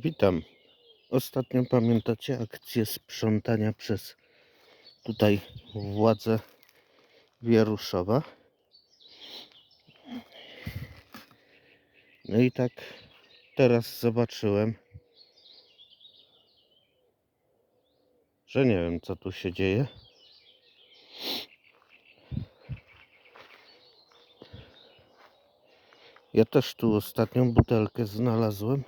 Witam. Ostatnio pamiętacie akcję sprzątania przez tutaj władze Wieruszowa? No i tak teraz zobaczyłem, że nie wiem co tu się dzieje. Ja też tu ostatnią butelkę znalazłem.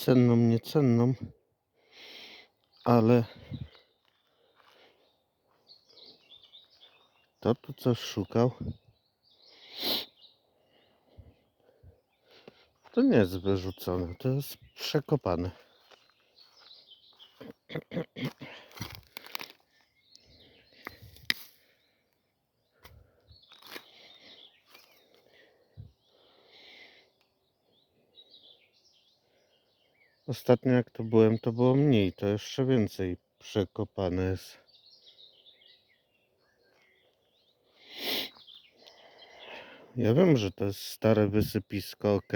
Cenną, niecenną, ale to tu coś szukał. To nie jest wyrzucone, to jest przekopane. Ostatnio jak to byłem, to było mniej, to jeszcze więcej przekopane jest. Ja wiem, że to jest stare wysypisko, ok.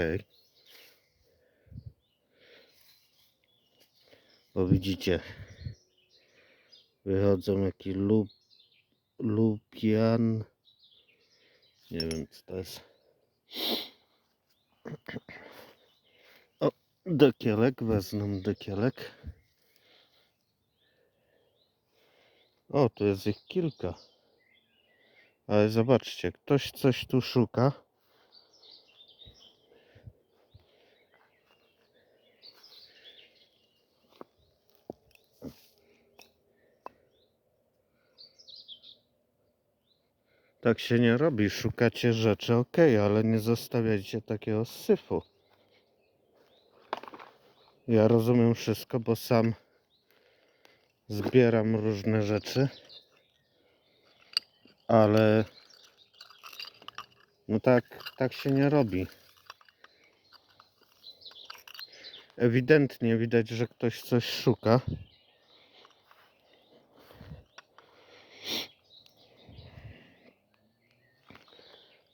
Bo widzicie, wychodzą jaki lub, lupian. Nie wiem, co to jest. Dekielek, wezmę dekielek. O, tu jest ich kilka. Ale zobaczcie, ktoś coś tu szuka. Tak się nie robi. Szukacie rzeczy, ok, ale nie zostawiajcie takiego syfu. Ja rozumiem wszystko, bo sam zbieram różne rzeczy, ale no tak, tak się nie robi. Ewidentnie widać, że ktoś coś szuka.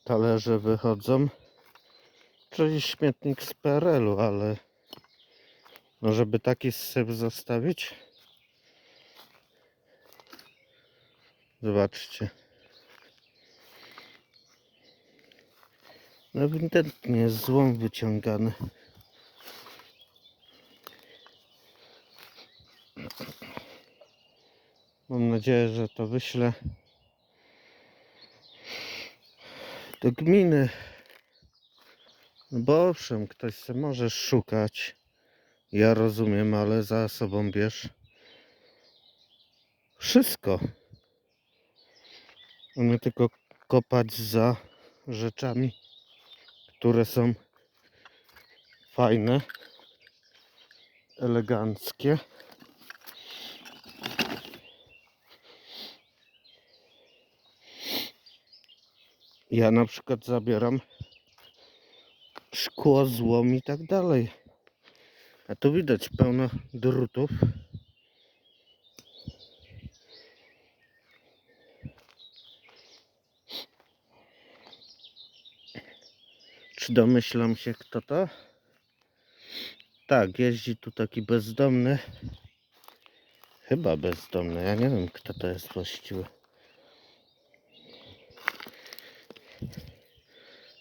Talerze wychodzą. Czyli śmietnik z PRL-u, ale no żeby taki syp zostawić. Zobaczcie. No ewidentnie jest złom wyciągany. Mam nadzieję, że to wyślę do gminy. No bo owszem, ktoś se może szukać. Ja rozumiem, ale za sobą bierz wszystko. A nie tylko kopać za rzeczami, które są fajne, eleganckie. Ja na przykład zabieram szkło, złom i tak dalej. A tu widać pełno drutów. Czy domyślam się kto to? Tak, jeździ tu taki bezdomny. Chyba bezdomny, ja nie wiem kto to jest właściwie.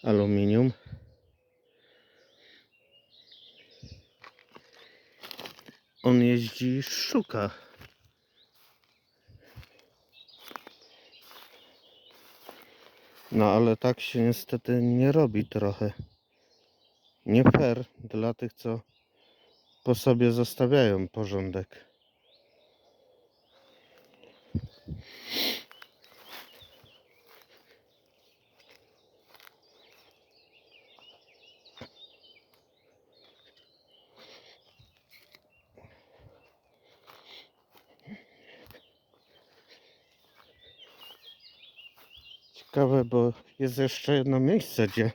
Aluminium. On jeździ szuka. No ale tak się niestety nie robi trochę. Nie fair dla tych, co po sobie zostawiają porządek. Ciekawe, bo jest jeszcze jedno miejsce, gdzie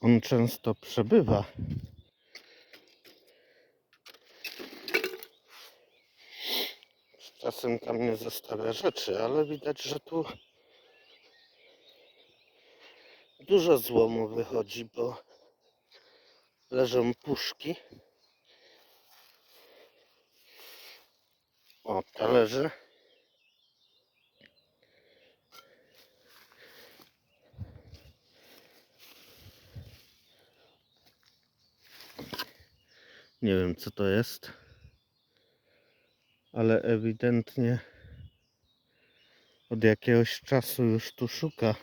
on często przebywa. Czasem tam nie zostawia rzeczy, ale widać, że tu Dużo złomu wychodzi, bo leżą puszki. O, talerze. Nie wiem co to jest, ale ewidentnie od jakiegoś czasu już tu szuka.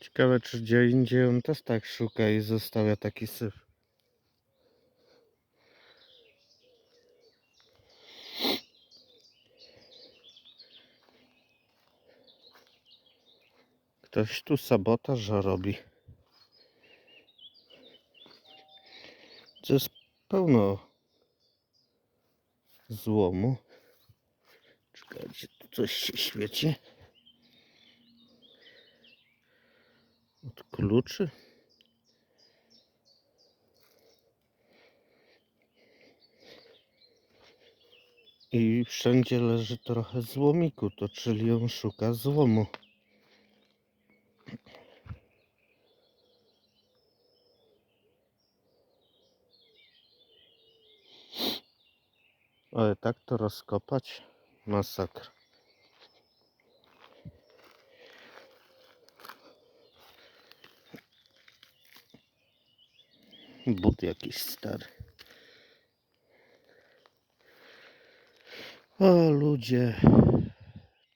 Ciekawe, czy gdzie indziej on też tak szuka i zostawia taki syf. Ktoś tu sabotaż robi. To jest pełno złomu. Czekajcie, tu coś się świeci. Od kluczy. I wszędzie leży trochę złomiku, to czyli on szuka złomu. Ale tak to rozkopać? Masakra. But jakiś stary. O ludzie.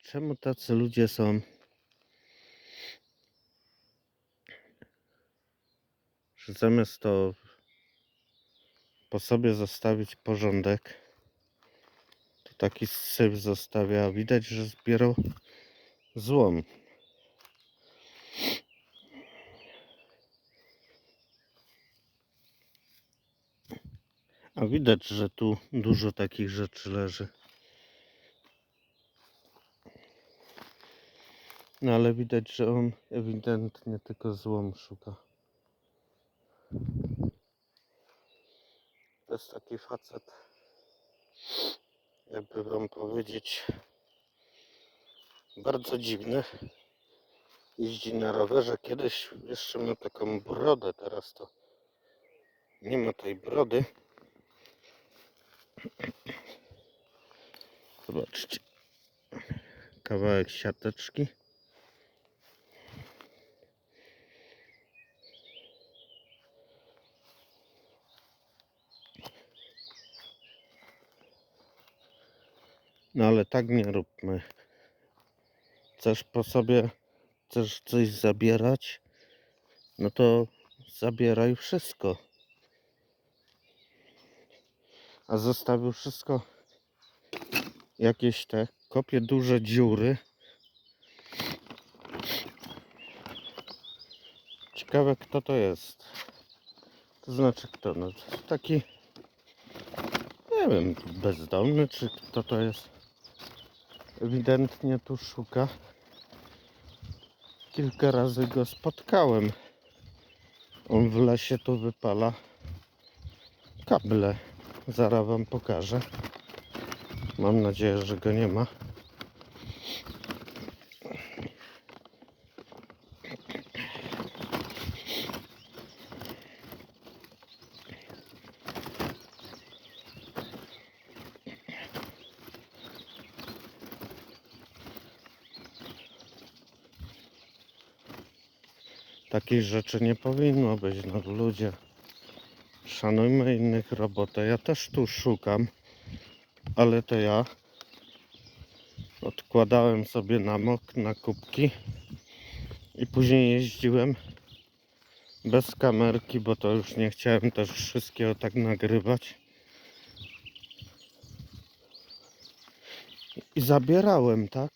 Czemu tacy ludzie są? Że zamiast to po sobie zostawić porządek, taki syf zostawia. Widać, że zbierał złom. A widać, że tu dużo takich rzeczy leży. No ale widać, że on ewidentnie tylko złom szuka. To jest taki facet, jakby wam powiedzieć, bardzo dziwny. Jeździ na rowerze. Kiedyś jeszcze miał taką brodę, teraz to nie ma tej brody. Zobaczcie. Kawałek siateczki. No ale tak nie róbmy. Chcesz po sobie, chcesz coś zabierać, no to zabieraj wszystko. A zostawił wszystko jakieś te, kopie duże dziury. Ciekawe kto to jest. To znaczy kto? No taki nie wiem, bezdomny czy kto to jest. Ewidentnie tu szuka. Kilka razy go spotkałem. On w lesie tu wypala kable. Zaraz wam pokażę. Mam nadzieję, że go nie ma. Takich rzeczy nie powinno być, no ludzie. Szanujmy innych robotę. Ja też tu szukam, ale to ja odkładałem sobie na mok, na kubki i później jeździłem bez kamerki, bo to już nie chciałem też wszystkiego tak nagrywać. I zabierałem, tak?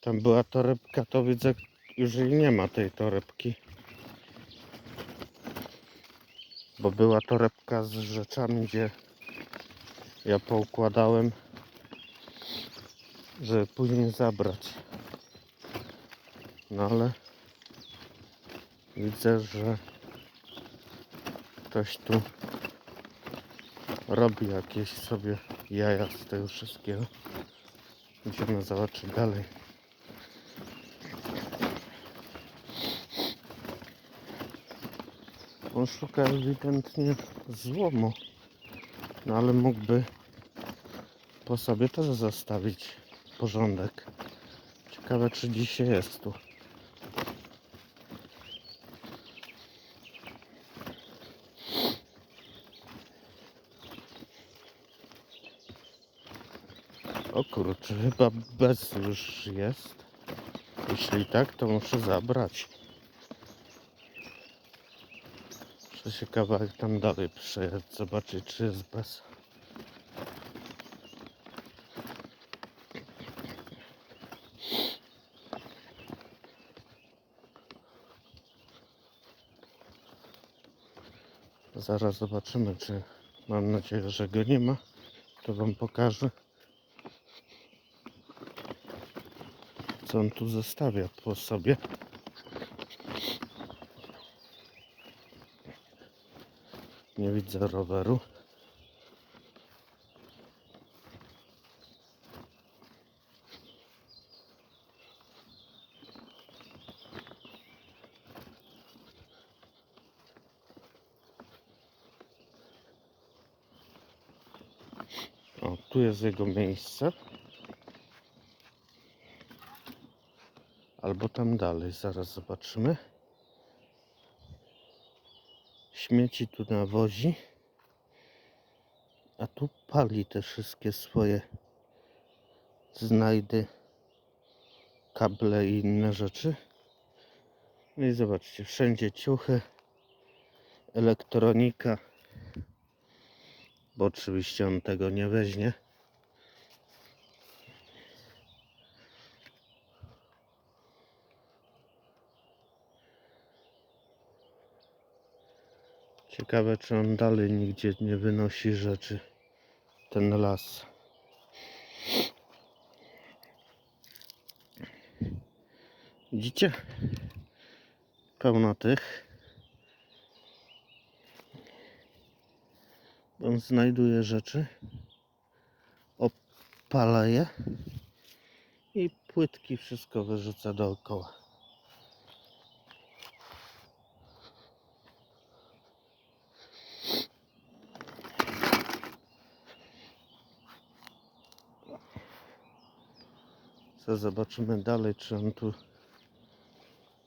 Tam była torebka, to widzę, jej nie ma tej torebki. Bo była torebka z rzeczami, gdzie ja poukładałem, żeby później zabrać. No ale widzę, że ktoś tu robi jakieś sobie jaja z tego wszystkiego. Idziemy zobaczyć dalej. On szuka ewidentnie złomu, no ale mógłby po sobie też zostawić porządek. Ciekawe, czy dzisiaj jest tu. O kurczę, chyba bez już jest. Jeśli tak, to muszę zabrać. Muszę się kawałek tam dalej przejechać, zobaczyć czy jest bez. Zaraz zobaczymy, czy mam nadzieję, że go nie ma. To wam pokażę. Co on tu zostawia po sobie. Nie widzę roweru. O, tu jest jego miejsce. Albo tam dalej, zaraz zobaczymy. Śmieci tu nawozi. A tu pali te wszystkie swoje znajdy, kable i inne rzeczy. No i zobaczcie, wszędzie ciuchy, elektronika, bo oczywiście on tego nie weźmie. Ciekawe, czy on dalej nigdzie nie wynosi rzeczy. Ten las. Widzicie? Pełno tych. On znajduje rzeczy. Opala je. I płytki wszystko wyrzuca dookoła. Co zobaczymy dalej, czy on tu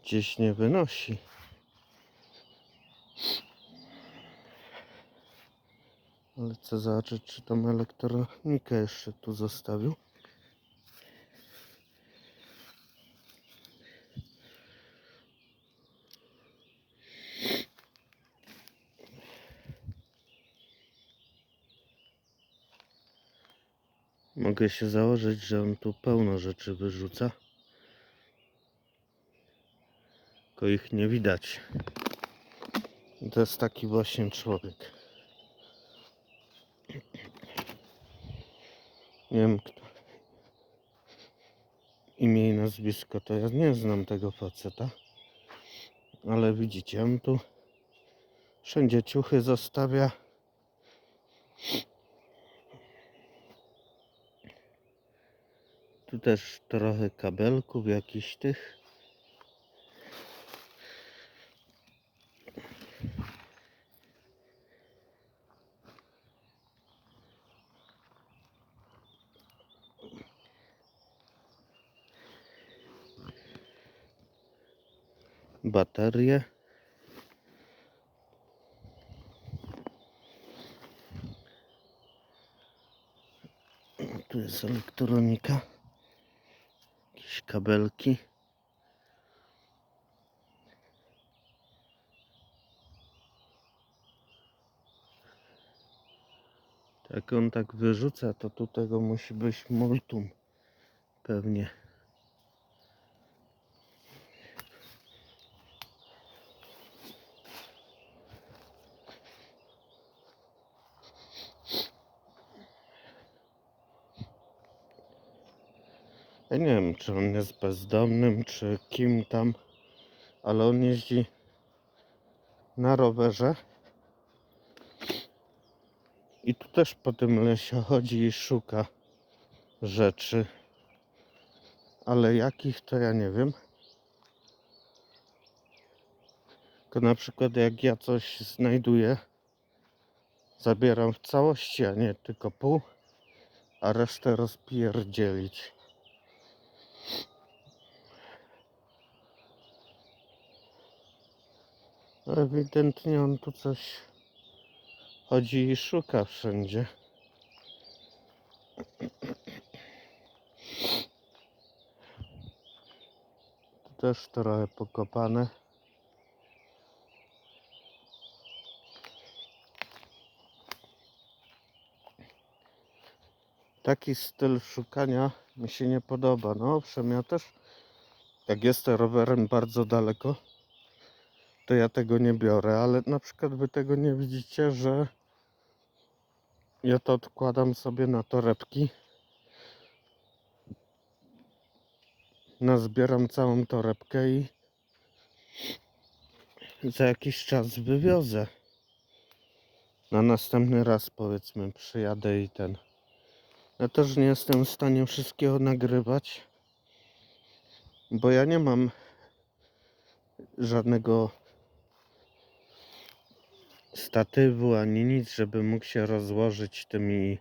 gdzieś nie wynosi. Ale chcę zobaczyć, czy tą elektronikę jeszcze tu zostawił. Mogę się założyć, że on tu pełno rzeczy wyrzuca. Tylko ich nie widać. To jest taki właśnie człowiek. Nie wiem kto. Imię i nazwisko to ja nie znam tego faceta. Ale widzicie, on tu wszędzie ciuchy zostawia. Tu też trochę kabelków jakichś tych. Baterie. Tu jest elektronika. Jakieś kabelki. Jak on tak wyrzuca, to tu tego musi być multum. Pewnie. Ja nie wiem, czy on jest bezdomnym, czy kim tam, ale on jeździ na rowerze. I tu też po tym lesie chodzi i szuka rzeczy. Ale jakich to ja nie wiem. Tylko na przykład jak ja coś znajduję, zabieram w całości, a nie tylko pół, a resztę rozpierdzielić. Ewidentnie on tu coś chodzi i szuka wszędzie. Tu też trochę pokopane. Taki styl szukania mi się nie podoba. No owszem, ja też jak jestem rowerem bardzo daleko, to ja tego nie biorę, ale na przykład wy tego nie widzicie, że ja to odkładam sobie na torebki. Nazbieram całą torebkę i za jakiś czas wywiozę. Na następny raz powiedzmy przyjadę i ten. Ja też nie jestem w stanie wszystkiego nagrywać, bo ja nie mam żadnego statywu ani nic, żeby mógł się rozłożyć tymi,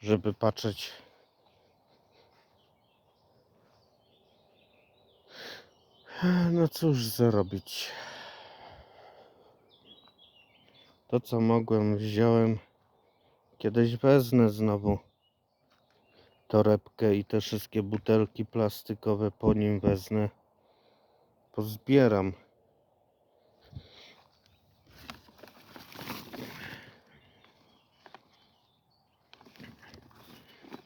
żeby patrzeć. No cóż zrobić. To co mogłem wziąłem. Kiedyś wezmę znowu torebkę i te wszystkie butelki plastikowe po nim wezmę. Pozbieram.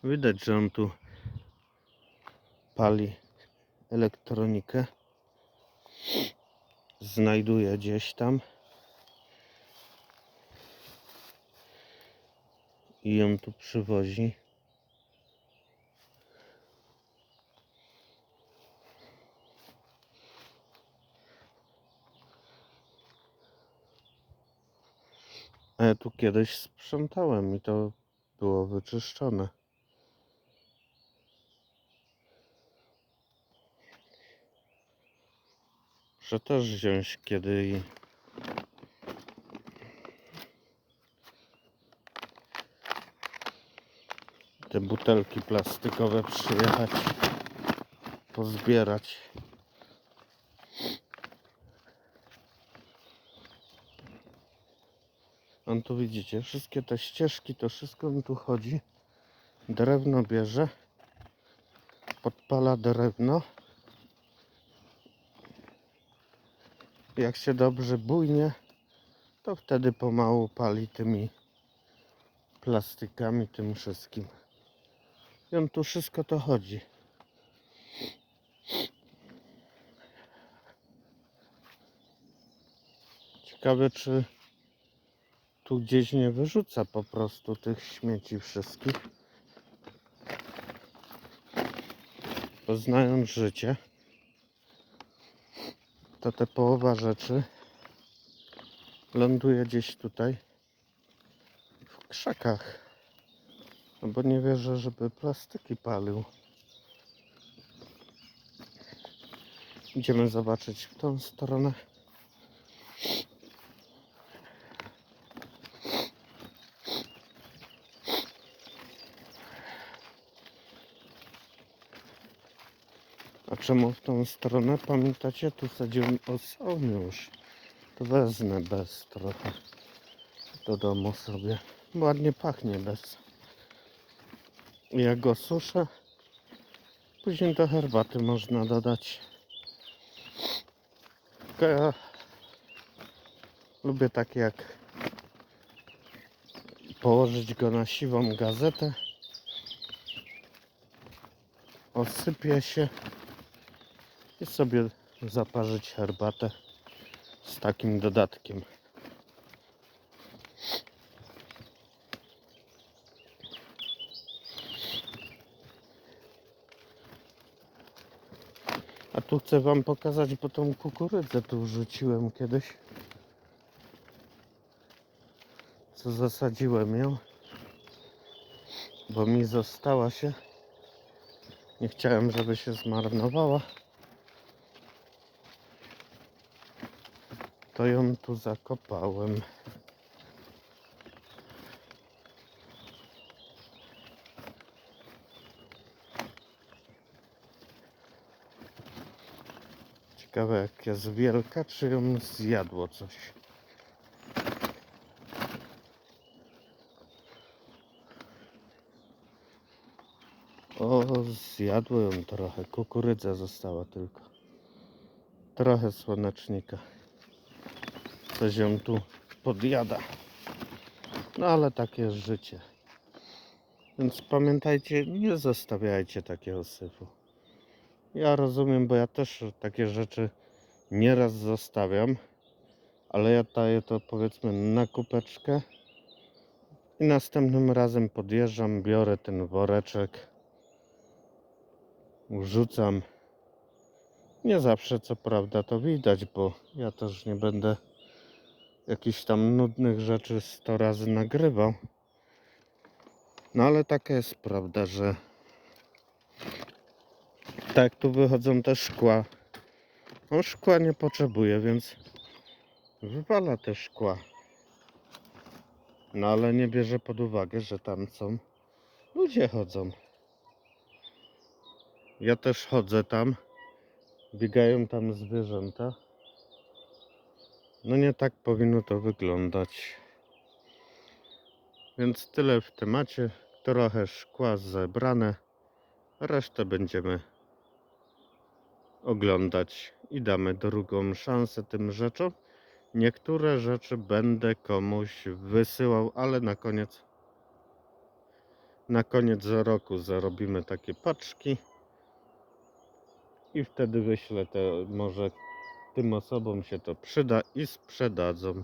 Widać, że on tu pali elektronikę. Znajduje gdzieś tam. I ją tu przywozi. Tu kiedyś sprzątałem i to było wyczyszczone. Muszę też wziąć kiedy te butelki plastikowe przyjechać, pozbierać. On tu widzicie, wszystkie te ścieżki, to wszystko mi tu chodzi. Drewno bierze, podpala drewno. Jak się dobrze bujnie, to wtedy pomału pali tymi plastykami, tym wszystkim. I on tu wszystko to chodzi. Ciekawe, czy tu gdzieś nie wyrzuca po prostu tych śmieci wszystkich. Bo znając życie, to te połowa rzeczy ląduje gdzieś tutaj w krzakach. No bo nie wierzę, żeby plastyki palił. Idziemy zobaczyć w tą stronę. Czemu w tą stronę? Pamiętacie, tu sadziłem osobny już. To wezmę bez trochę do domu sobie. Ładnie pachnie bez. Jak go suszę, później do herbaty można dodać. Ja lubię tak jak położyć go na siwą gazetę. Osypie się sobie zaparzyć herbatę z takim dodatkiem. A tu chcę wam pokazać, bo tą kukurydzę tu wrzuciłem kiedyś. co zasadziłem ją, bo mi została się. Nie chciałem, żeby się zmarnowała. To ją tu zakopałem. Ciekawe jak jest wielka, czy ją zjadło coś. O, zjadło ją trochę. Kukurydza została tylko. Trochę słonecznika. Coś ją tu podjada. No ale takie jest życie. Więc pamiętajcie, nie zostawiajcie takiego syfu. Ja rozumiem, bo ja też takie rzeczy nieraz zostawiam, ale ja daję to powiedzmy na kupeczkę i następnym razem podjeżdżam, biorę ten woreczek, wrzucam. Nie zawsze co prawda to widać, bo ja też nie będę jakichś tam nudnych rzeczy 100 razy nagrywał. No ale taka jest prawda, że tak tu wychodzą te szkła. On szkła nie potrzebuje, więc wywala te szkła. No ale nie bierze pod uwagę, że tam są ludzie chodzą. Ja też chodzę tam. Biegają tam zwierzęta. No nie tak powinno to wyglądać. Więc tyle w temacie. Trochę szkła zebrane. Resztę będziemy oglądać i damy drugą szansę tym rzeczom. Niektóre rzeczy będę komuś wysyłał, ale na koniec na koniec roku zarobimy takie paczki i wtedy wyślę te może tym osobom się to przyda i sprzedadzą.